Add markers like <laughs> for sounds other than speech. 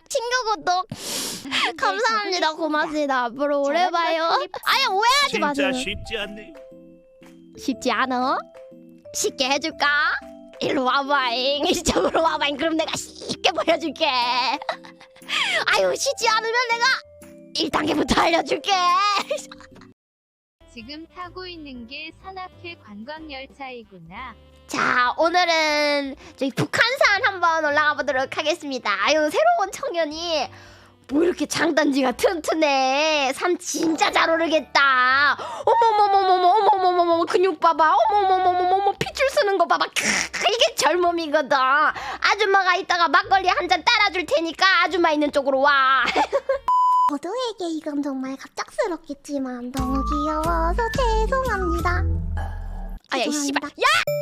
친구 구독 <laughs> 감사합니다. 고맙습니다. 앞으로 오래 봐요. 아니 오해하지 진짜 마세요. 쉽지 않네. 쉽지 않아? 쉽게 해줄까? 일로 와봐잉. 이쪽으로 와봐잉. 그럼 내가 쉽게 보여줄게. 아유 쉽지 않으면 내가 1단계부터 알려줄게. 지금 타고 있는 게 산악회 관광열차이구나. 자 오늘은 저희 북한산 한번 올라가 보도록 하겠습니다. 아유 새로운 청년이 뭐 이렇게 장단지가 튼튼해? 산 진짜 잘 오르겠다. 어머머머머머 어머머머머 근육 봐봐. 어머머머머머 핏줄 쓰는 거 봐봐. 크, 이게 젊음이거든. 아줌마가 이따가 막걸리 한 잔 따라줄 테니까 아줌마 있는 쪽으로 와. <laughs> 모두에게 이건 정말 갑작스럽겠지만 너무 귀여워서 죄송합니다. 아야 이 씨발. 죄송합니다.